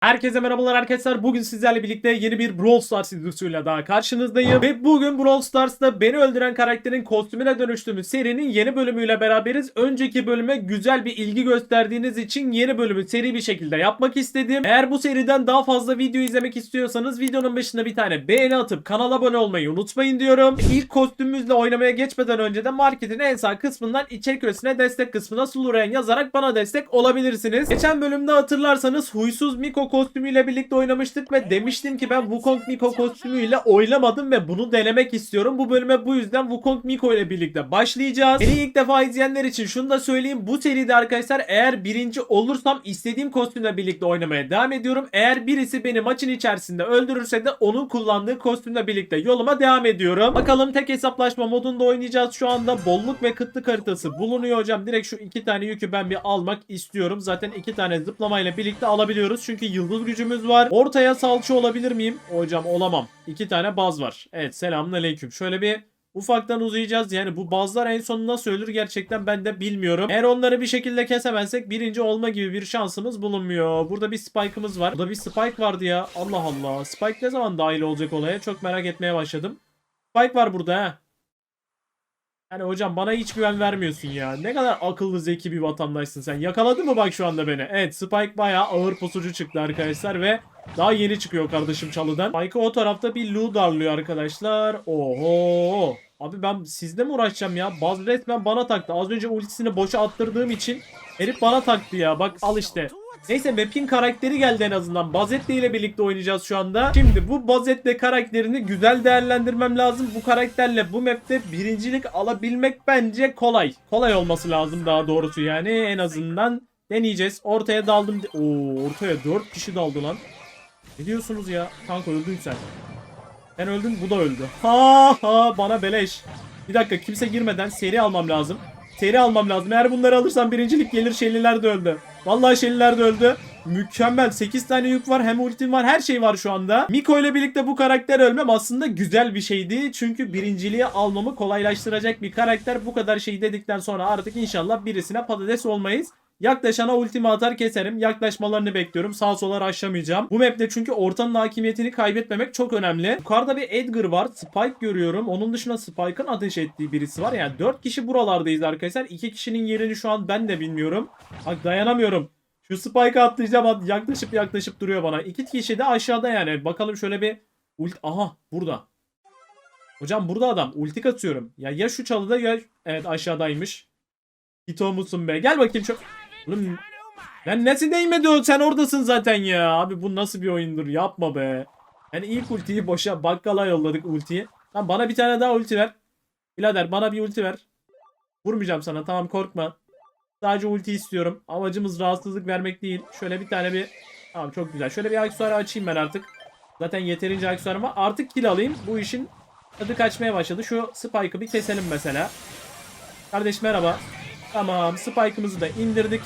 Herkese merhabalar arkadaşlar. Bugün sizlerle birlikte yeni bir Brawl Stars videosuyla daha karşınızdayım. Ve bugün Brawl Stars'ta beni öldüren karakterin kostümüne dönüştüğümüz serinin yeni bölümüyle beraberiz. Önceki bölüme güzel bir ilgi gösterdiğiniz için yeni bölümü seri bir şekilde yapmak istedim. Eğer bu seriden daha fazla video izlemek istiyorsanız videonun başına bir tane beğeni atıp kanala abone olmayı unutmayın diyorum. İlk kostümümüzle oynamaya geçmeden önce de marketin en sağ kısmından içerik öresine destek kısmına Suluren yazarak bana destek olabilirsiniz. Geçen bölümde hatırlarsanız huysuz Miko kostümüyle birlikte oynamıştık ve demiştim ki ben Wukong Miko kostümüyle oynamadım ve bunu denemek istiyorum. Bu bölüme bu yüzden Wukong Miko ile birlikte başlayacağız. Beni ilk defa izleyenler için şunu da söyleyeyim. Bu seride arkadaşlar eğer birinci olursam istediğim kostümle birlikte oynamaya devam ediyorum. Eğer birisi beni maçın içerisinde öldürürse de onun kullandığı kostümle birlikte yoluma devam ediyorum. Bakalım tek hesaplaşma modunda oynayacağız şu anda. Bolluk ve kıtlık haritası bulunuyor hocam. Direkt şu iki tane yükü ben bir almak istiyorum. Zaten iki tane zıplamayla birlikte alabiliyoruz. Çünkü yıldız gücümüz var. Ortaya salça olabilir miyim? Hocam olamam. İki tane baz var. Evet selamun aleyküm. Şöyle bir ufaktan uzayacağız. Yani bu bazlar en son nasıl ölür gerçekten ben de bilmiyorum. Eğer onları bir şekilde kesemezsek birinci olma gibi bir şansımız bulunmuyor. Burada bir spike'ımız var. Burada bir spike vardı ya. Allah Allah. Spike ne zaman dahil olacak olaya? Çok merak etmeye başladım. Spike var burada ha. Yani hocam bana hiç güven vermiyorsun ya. Ne kadar akıllı zeki bir vatandaşsın sen. Yakaladın mı bak şu anda beni? Evet Spike bayağı ağır pusucu çıktı arkadaşlar ve daha yeni çıkıyor kardeşim çalıdan. Spike o tarafta bir Lu darlıyor arkadaşlar. Oho. Abi ben sizle mi uğraşacağım ya? Baz resmen bana taktı. Az önce ultisini boşa attırdığım için herif bana taktı ya. Bak al işte. Neyse map'in karakteri geldi en azından. Bazette ile birlikte oynayacağız şu anda. Şimdi bu Bazette karakterini güzel değerlendirmem lazım. Bu karakterle bu map'te birincilik alabilmek bence kolay. Kolay olması lazım daha doğrusu yani. En azından deneyeceğiz. Ortaya daldım. Oo ortaya 4 kişi daldı lan. Ne diyorsunuz ya? Kanka öldün sen. Sen öldün bu da öldü. Ha ha bana beleş. Bir dakika kimse girmeden seri almam lazım. Seri almam lazım. Eğer bunları alırsam birincilik gelir. Şeliler de öldü. Vallahi Şeliler de öldü. Mükemmel. 8 tane yük var. Hem ultim var. Her şey var şu anda. Miko ile birlikte bu karakter ölmem aslında güzel bir şeydi. Çünkü birinciliği almamı kolaylaştıracak bir karakter. Bu kadar şey dedikten sonra artık inşallah birisine patates olmayız. Yaklaşana ultimi atar keserim. Yaklaşmalarını bekliyorum. Sağ sola rushlamayacağım. Bu map'te çünkü ortanın hakimiyetini kaybetmemek çok önemli. Yukarıda bir Edgar var. Spike görüyorum. Onun dışında Spike'ın ateş ettiği birisi var. Yani 4 kişi buralardayız arkadaşlar. 2 kişinin yerini şu an ben de bilmiyorum. Bak dayanamıyorum. Şu Spike'a atlayacağım. Yaklaşıp yaklaşıp duruyor bana. 2 kişi de aşağıda yani. Bakalım şöyle bir ult... Aha burada. Hocam burada adam. Ulti atıyorum. Ya ya şu çalıda ya... Evet aşağıdaymış. Hito musun be? Gel bakayım şu... Oğlum ben nasıl değmedi o sen oradasın zaten ya. Abi bu nasıl bir oyundur yapma be. Yani ilk ultiyi boşa bakkala yolladık ultiyi. Tamam bana bir tane daha ulti ver. Birader bana bir ulti ver. Vurmayacağım sana tamam korkma. Sadece ulti istiyorum. Amacımız rahatsızlık vermek değil. Şöyle bir tane bir... Tamam çok güzel. Şöyle bir aksesuar açayım ben artık. Zaten yeterince aksesuarım var. Artık kill alayım. Bu işin tadı kaçmaya başladı. Şu Spike'ı bir keselim mesela. Kardeş merhaba. Tamam Spike'ımızı da indirdik.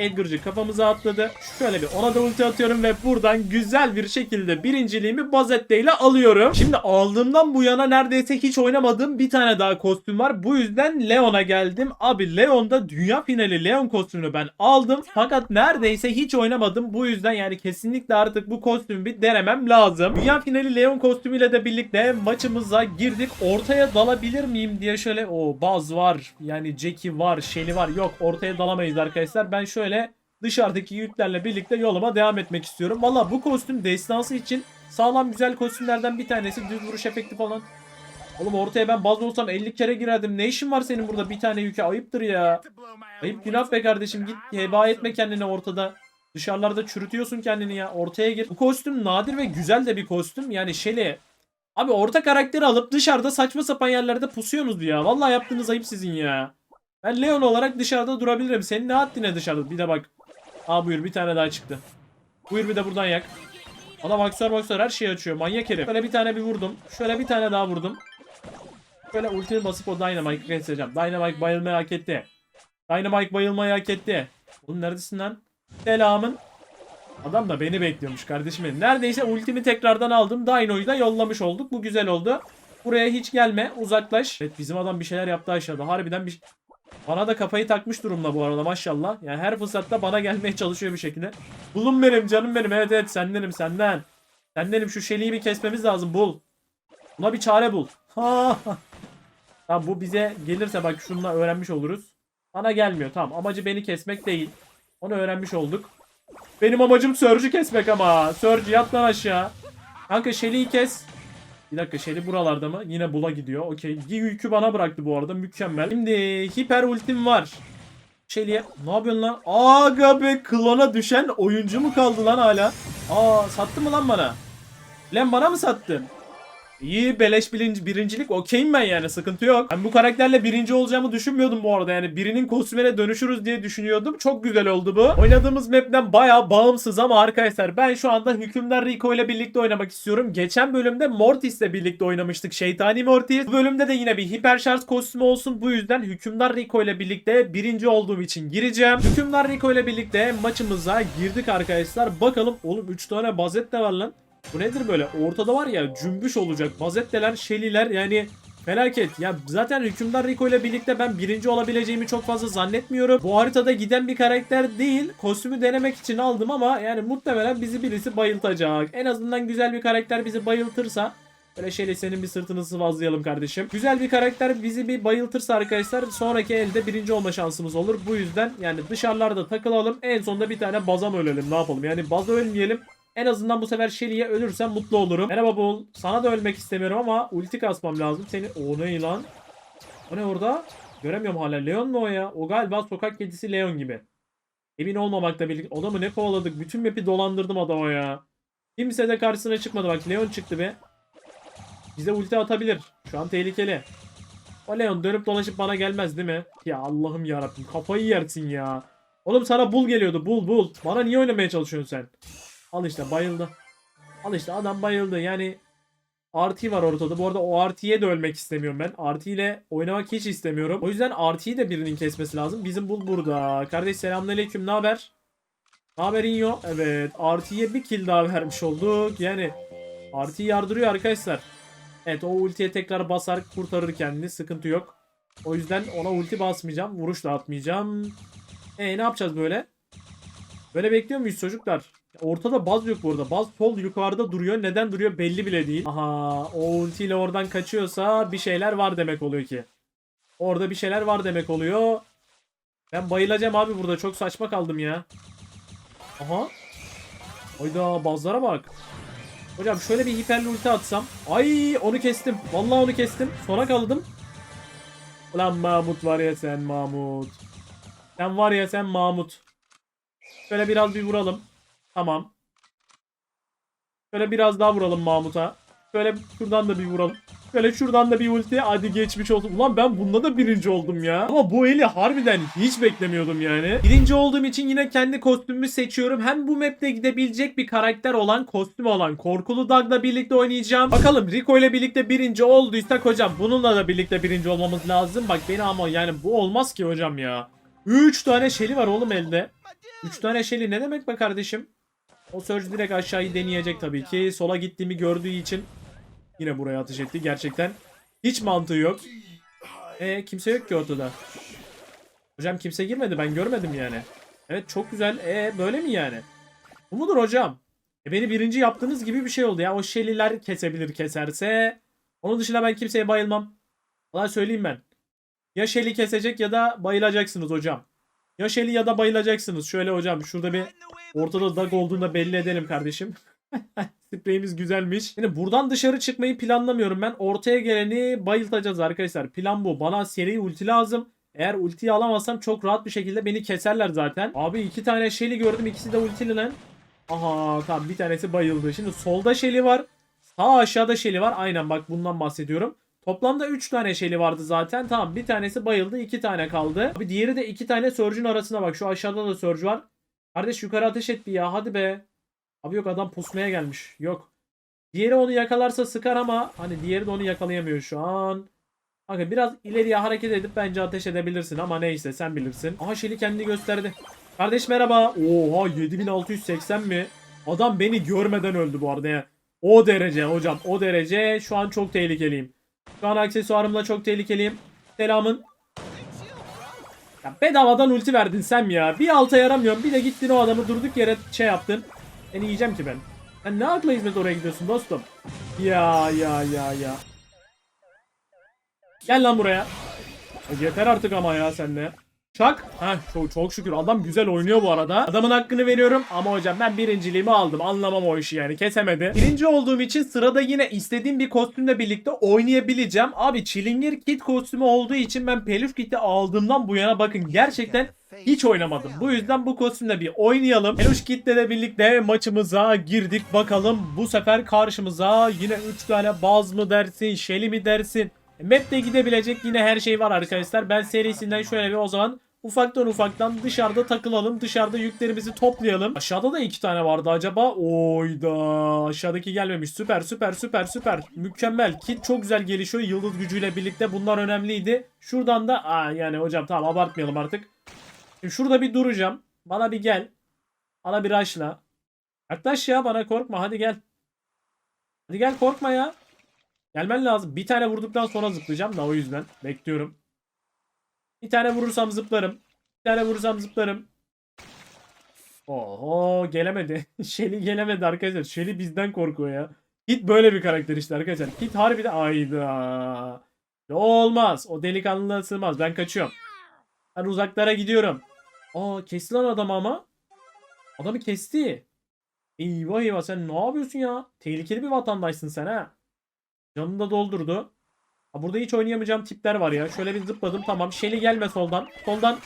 Edgar'cı kafamıza atladı. Şöyle bir ona da ulti atıyorum ve buradan güzel bir şekilde birinciliğimi Bazette ile alıyorum. Şimdi aldığımdan bu yana neredeyse hiç oynamadığım bir tane daha kostüm var. Bu yüzden Leon'a geldim. Abi Leon'da dünya finali Leon kostümünü ben aldım. Fakat neredeyse hiç oynamadım. Bu yüzden yani kesinlikle artık bu kostümü bir denemem lazım. Dünya finali Leon kostümüyle de birlikte maçımıza girdik. Ortaya dalabilir miyim diye şöyle o Baz var. Yani Jackie var. Shelly var. Yok ortaya dalamayız arkadaşlar. Ben şöyle dışarıdaki yüklerle birlikte yoluma devam etmek istiyorum. Valla bu kostüm destansı için sağlam güzel kostümlerden bir tanesi. Düz vuruş efekti falan. Oğlum ortaya ben baz olsam 50 kere girerdim. Ne işin var senin burada bir tane yüke? Ayıptır ya. Ayıp günah be kardeşim. Git heba etme kendini ortada. Dışarılarda çürütüyorsun kendini ya. Ortaya gir. Bu kostüm nadir ve güzel de bir kostüm. Yani Shelly. Abi orta karakteri alıp dışarıda saçma sapan yerlerde pusuyorsunuz ya. Vallahi yaptığınız ayıp sizin ya. Ben Leon olarak dışarıda durabilirim. Senin ne haddine dışarıda? Bir de bak. Aa buyur bir tane daha çıktı. Buyur bir de buradan yak. Adam aksör maksör her şeyi açıyor. Manyak herif. Şöyle bir tane bir vurdum. Şöyle bir tane daha vurdum. Şöyle ultiyi basıp o Dynamite'ı keseceğim. Dynamite bayılmayı hak etti. Dynamite bayılmayı hak etti. Oğlum neredesin lan? Selamın. Adam da beni bekliyormuş kardeşim benim. Neredeyse ultimi tekrardan aldım. Dino'yu da yollamış olduk. Bu güzel oldu. Buraya hiç gelme. Uzaklaş. Evet bizim adam bir şeyler yaptı aşağıda. Harbiden bir... Bana da kafayı takmış durumda bu arada maşallah. Yani her fırsatta bana gelmeye çalışıyor bir şekilde. Bulun benim canım benim. Evet evet sendenim senden. Sendenim şu şeliği bir kesmemiz lazım bul. Buna bir çare bul. Ha. Tamam bu bize gelirse bak şununla öğrenmiş oluruz. Bana gelmiyor tamam amacı beni kesmek değil. Onu öğrenmiş olduk. Benim amacım Surge'ü kesmek ama. Surge yat lan aşağı. Kanka Shelly'i kes. Bir dakika Shelly buralarda mı? Yine bula gidiyor. Okey. Yükü bana bıraktı bu arada. Mükemmel. Şimdi hiper ultim var. Shelly'e ne yapıyorsun lan? Aga be klona düşen oyuncu mu kaldı lan hala? Aa sattı mı lan bana? Lan bana mı sattın? İyi beleş birinci, birincilik okeyim ben yani sıkıntı yok. Ben bu karakterle birinci olacağımı düşünmüyordum bu arada yani birinin kostümüne dönüşürüz diye düşünüyordum. Çok güzel oldu bu. Oynadığımız map'ten bayağı bağımsız ama arkadaşlar ben şu anda Hükümdar Rico ile birlikte oynamak istiyorum. Geçen bölümde Mortis ile birlikte oynamıştık. Şeytani Mortis. Bu bölümde de yine bir hiper şarj kostümü olsun. Bu yüzden Hükümdar Rico ile birlikte birinci olduğum için gireceğim. Hükümdar Rico ile birlikte maçımıza girdik arkadaşlar. Bakalım oğlum 3 tane bazet de var lan. Bu nedir böyle? Ortada var ya cümbüş olacak. Bazetteler, şeliler yani felaket. Ya zaten Hükümdar Rico ile birlikte ben birinci olabileceğimi çok fazla zannetmiyorum. Bu haritada giden bir karakter değil. Kostümü denemek için aldım ama yani muhtemelen bizi birisi bayıltacak. En azından güzel bir karakter bizi bayıltırsa Böyle şeyle senin bir sırtını sıvazlayalım kardeşim. Güzel bir karakter bizi bir bayıltırsa arkadaşlar sonraki elde birinci olma şansımız olur. Bu yüzden yani dışarılarda takılalım. En sonunda bir tane baza mı ölelim ne yapalım. Yani baza ölmeyelim. En azından bu sefer Shelly'ye ölürsem mutlu olurum. Merhaba Bull. Sana da ölmek istemiyorum ama ulti kasmam lazım. Seni... O ne lan? O ne orada? Göremiyorum hala. Leon mu o ya? O galiba sokak kedisi Leon gibi. Emin olmamakla birlikte. O da mı ne kovaladık? Bütün map'i dolandırdım adama ya. Kimse de karşısına çıkmadı. Bak Leon çıktı be. Bize ulti atabilir. Şu an tehlikeli. O Leon dönüp dolaşıp bana gelmez değil mi? Ya Allah'ım yarabbim kafayı yersin ya. Oğlum sana bul geliyordu bul bul. Bana niye oynamaya çalışıyorsun sen? Al işte bayıldı. Al işte adam bayıldı. Yani RT var ortada. Bu arada o RT'ye de ölmek istemiyorum ben. RT ile oynamak hiç istemiyorum. O yüzden RT'yi de birinin kesmesi lazım. Bizim bul burada. Kardeş selamünaleyküm. Ne haber? Ne haber Inyo? Evet. RT'ye bir kill daha vermiş olduk. Yani RT yardırıyor arkadaşlar. Evet o ultiye tekrar basar kurtarır kendini. Sıkıntı yok. O yüzden ona ulti basmayacağım. Vuruş da atmayacağım. E ne yapacağız böyle? Böyle bekliyor muyuz çocuklar? Ortada baz yok bu arada. Baz sol yukarıda duruyor. Neden duruyor belli bile değil. Aha o ultiyle oradan kaçıyorsa bir şeyler var demek oluyor ki. Orada bir şeyler var demek oluyor. Ben bayılacağım abi burada. Çok saçma kaldım ya. Aha. Hayda bazlara bak. Hocam şöyle bir hiperli ulti atsam. Ay onu kestim. Vallahi onu kestim. Sona kaldım. Ulan Mahmut var ya sen Mahmut. Sen var ya sen Mahmut. Şöyle biraz bir vuralım. Tamam. Şöyle biraz daha vuralım Mahmut'a. Şöyle şuradan da bir vuralım. Şöyle şuradan da bir ulti. Hadi geçmiş olsun. Ulan ben bunda da birinci oldum ya. Ama bu eli harbiden hiç beklemiyordum yani. Birinci olduğum için yine kendi kostümümü seçiyorum. Hem bu map'te gidebilecek bir karakter olan, kostüm olan Korkulu Dog'la birlikte oynayacağım. Bakalım Rico ile birlikte birinci olduysak hocam bununla da birlikte birinci olmamız lazım. Bak beni ama yani bu olmaz ki hocam ya. 3 tane şeli var oğlum elde. 3 tane şeli ne demek be kardeşim? O Surge direkt aşağıyı deneyecek tabii ki. Sola gittiğimi gördüğü için yine buraya ateş etti. Gerçekten hiç mantığı yok. E kimse yok ki ortada. Hocam kimse girmedi ben görmedim yani. Evet çok güzel. E böyle mi yani? Bu mudur hocam? E, beni birinci yaptığınız gibi bir şey oldu ya. O şeliler kesebilir keserse. Onun dışında ben kimseye bayılmam. Valla söyleyeyim ben. Ya şeli kesecek ya da bayılacaksınız hocam. Ya şeli ya da bayılacaksınız. Şöyle hocam şurada bir ortada dag olduğunda belli edelim kardeşim. Spreyimiz güzelmiş. Şimdi buradan dışarı çıkmayı planlamıyorum ben. Ortaya geleni bayıltacağız arkadaşlar. Plan bu. Bana seri ulti lazım. Eğer ultiyi alamazsam çok rahat bir şekilde beni keserler zaten. Abi iki tane şeli gördüm. İkisi de ultili lan. Aha tamam bir tanesi bayıldı. Şimdi solda şeli var. Sağ aşağıda şeli var. Aynen bak bundan bahsediyorum. Toplamda 3 tane şeli vardı zaten. Tamam bir tanesi bayıldı. 2 tane kaldı. Abi diğeri de 2 tane Surge'ün arasına bak. Şu aşağıda da Surge var. Kardeş yukarı ateş et bir ya. Hadi be. Abi yok adam pusmaya gelmiş. Yok. Diğeri onu yakalarsa sıkar ama hani diğeri de onu yakalayamıyor şu an. Bakın biraz ileriye hareket edip bence ateş edebilirsin ama neyse sen bilirsin. Aha Şeli kendini gösterdi. Kardeş merhaba. Oha 7680 mi? Adam beni görmeden öldü bu arada ya. O derece hocam o derece. Şu an çok tehlikeliyim. Şu an aksesuarımla çok tehlikeliyim. Selamın. Ya bedavadan ulti verdin sen ya. Bir alta yaramıyorsun. Bir de gittin o adamı durduk yere şey yaptın. Seni yiyeceğim ki ben. Sen ne akla hizmet oraya gidiyorsun dostum? Ya ya ya ya. Gel lan buraya. Ya Yeter artık ama ya senle. Çak. Heh, çok, çok şükür adam güzel oynuyor bu arada. Adamın hakkını veriyorum ama hocam ben birinciliğimi aldım. Anlamam o işi yani kesemedi. Birinci olduğum için sırada yine istediğim bir kostümle birlikte oynayabileceğim. Abi Çilingir kit kostümü olduğu için ben Peluf kiti aldığımdan bu yana bakın gerçekten hiç oynamadım. Bu yüzden bu kostümle bir oynayalım. Peluş Kit'le de birlikte maçımıza girdik. Bakalım bu sefer karşımıza yine 3 tane baz mı dersin, Shelly mi dersin? Map'te gidebilecek yine her şey var arkadaşlar. Ben serisinden şöyle bir o zaman ufaktan ufaktan dışarıda takılalım. Dışarıda yüklerimizi toplayalım. Aşağıda da iki tane vardı acaba. Oyda aşağıdaki gelmemiş. Süper süper süper süper. Mükemmel. Kit çok güzel gelişiyor. Yıldız gücüyle birlikte bunlar önemliydi. Şuradan da aa, yani hocam tamam abartmayalım artık. Şimdi şurada bir duracağım. Bana bir gel. Bana bir aşla. Yaklaş ya bana korkma hadi gel. Hadi gel korkma ya. Gelmen lazım. Bir tane vurduktan sonra zıplayacağım da o yüzden. Bekliyorum. Bir tane vurursam zıplarım. Bir tane vurursam zıplarım. Oho gelemedi. Shelly gelemedi arkadaşlar. Shelly bizden korkuyor ya. Kit böyle bir karakter işte arkadaşlar. Kit harbiden ayda. Ne olmaz. O delikanlılığa sığmaz. Ben kaçıyorum. Ben uzaklara gidiyorum. Aa kesti lan adam ama. Adamı kesti. Eyvah eyvah sen ne yapıyorsun ya? Tehlikeli bir vatandaşsın sen ha. Canını da doldurdu. Burada hiç oynayamayacağım tipler var ya. Şöyle bir zıpladım tamam. Shelly gelme soldan. Soldan.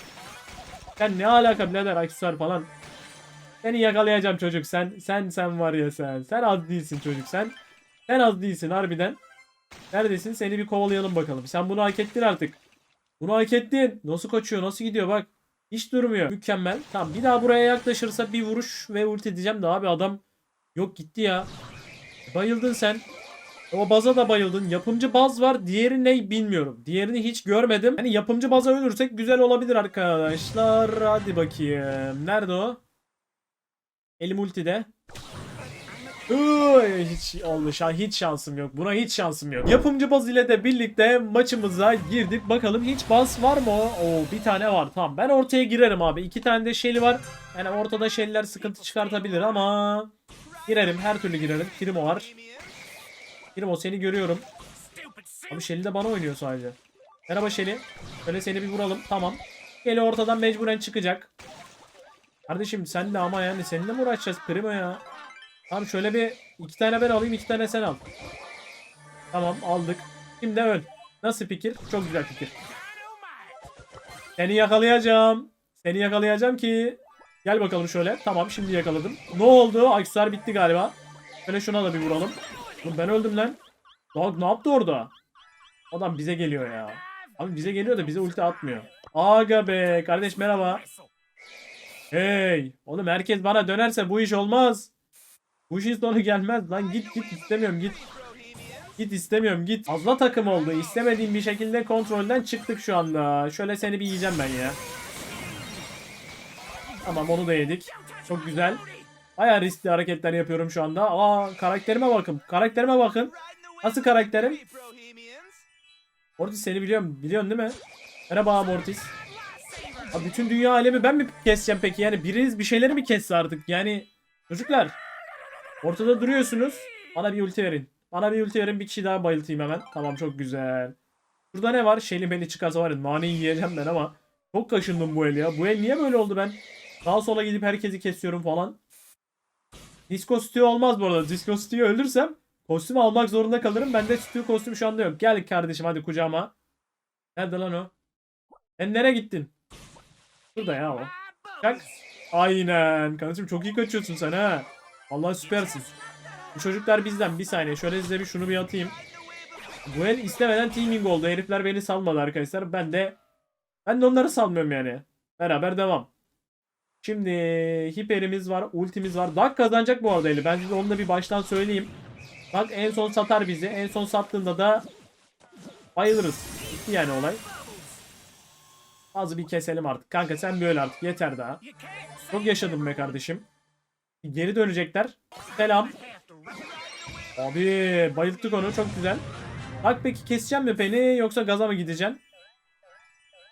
Sen ne alaka birader aksesuar falan. Seni yakalayacağım çocuk. Sen sen sen var ya sen. Sen az değilsin çocuk sen. Sen az değilsin harbiden. Neredesin? Seni bir kovalayalım bakalım. Sen bunu hak ettin artık. Bunu hak ettin. Nasıl kaçıyor? Nasıl gidiyor bak. Hiç durmuyor. Mükemmel. Tamam bir daha buraya yaklaşırsa bir vuruş ve ulti diyeceğim de abi adam yok gitti ya. Bayıldın sen. O baza da bayıldın. Yapımcı baz var. Diğeri ne bilmiyorum. Diğerini hiç görmedim. Hani yapımcı baza ölürsek güzel olabilir arkadaşlar. Hadi bakayım. Nerede o? Elim ultide. Uy, hiç şan hiç şansım yok. Buna hiç şansım yok. Yapımcı baz ile de birlikte maçımıza girdik. Bakalım hiç baz var mı? Oo bir tane var. Tamam ben ortaya girerim abi. İki tane de Shelly var. Yani ortada Shelly'ler sıkıntı çıkartabilir ama girerim. Her türlü girerim. Primo var. Primo seni görüyorum. Abi Shelly de bana oynuyor sadece. Merhaba Shelly. Şöyle seni bir vuralım. Tamam. Shelly ortadan mecburen çıkacak. Kardeşim sen de ama yani seninle mi uğraşacağız Primo ya? Tamam şöyle bir iki tane ben alayım iki tane sen al. Tamam aldık. Şimdi öl. Nasıl fikir? Çok güzel fikir. Seni yakalayacağım. Seni yakalayacağım ki. Gel bakalım şöyle. Tamam şimdi yakaladım. Ne oldu? Aksesuar bitti galiba. Şöyle şuna da bir vuralım. Oğlum ben öldüm lan. Dog ne yaptı orada? Adam bize geliyor ya. Abi bize geliyor da bize ulti atmıyor. Aga be kardeş merhaba. Hey. Oğlum herkes bana dönerse bu iş olmaz. Bu işin sonu gelmez lan git git istemiyorum git. Git istemiyorum git. Fazla takım oldu. İstemediğim bir şekilde kontrolden çıktık şu anda. Şöyle seni bir yiyeceğim ben ya. Tamam onu da yedik. Çok güzel. Baya riskli hareketler yapıyorum şu anda. Aa karakterime bakın. Karakterime bakın. Nasıl karakterim? Mortis seni biliyorum. Biliyorsun değil mi? Merhaba Mortis. Abi bütün dünya alemi ben mi keseceğim peki? Yani biriniz bir şeyleri mi kesse artık? Yani çocuklar. Ortada duruyorsunuz. Bana bir ulti verin. Bana bir ulti verin. Bir kişi daha bayıltayım hemen. Tamam çok güzel. Burada ne var? Şeli beni çıkarsa var ya naneyi yiyeceğim ben ama. Çok kaşındım bu el ya. Bu el niye böyle oldu ben? Sağa sola gidip herkesi kesiyorum falan. Disco Stew olmaz bu arada. Disco Stew'u öldürsem kostüm almak zorunda kalırım. Bende Stew kostümü şu anda yok. Gel kardeşim hadi kucağıma. Nerede lan o? Sen nereye gittin? Burada ya o. Çak. Aynen. Kardeşim çok iyi kaçıyorsun sen ha. Allah süpersin. Bu çocuklar bizden. Bir saniye. Şöyle size bir şunu bir atayım. Bu el istemeden teaming oldu. Herifler beni salmadı arkadaşlar. Ben de ben de onları salmıyorum yani. Beraber devam. Şimdi hiperimiz var, ultimiz var. Dak kazanacak bu arada eli. Ben size onu da bir baştan söyleyeyim. Bak en son satar bizi. En son sattığında da bayılırız. Bitti yani olay. Az bir keselim artık. Kanka sen böyle artık. Yeter daha. Çok yaşadım be kardeşim. Geri dönecekler. Selam. Abi bayılttık onu. Çok güzel. Bak peki keseceğim mi beni yoksa gaza mı gideceksin?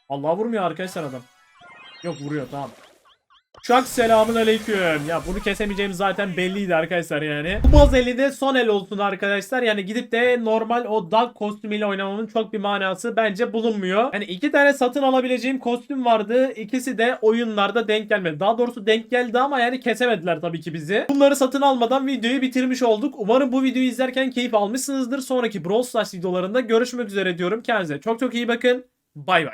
Allah vurmuyor arkadaşlar adam. Yok vuruyor tamam. Çok selamun aleyküm. Ya bunu kesemeyeceğim zaten belliydi arkadaşlar yani. Bu baz eli de son el olsun arkadaşlar. Yani gidip de normal o dog kostümüyle oynamamın çok bir manası bence bulunmuyor. Yani iki tane satın alabileceğim kostüm vardı. İkisi de oyunlarda denk gelmedi. Daha doğrusu denk geldi ama yani kesemediler tabii ki bizi. Bunları satın almadan videoyu bitirmiş olduk. Umarım bu videoyu izlerken keyif almışsınızdır. Sonraki Brawl Stars videolarında görüşmek üzere diyorum. Kendinize çok çok iyi bakın. Bay bay.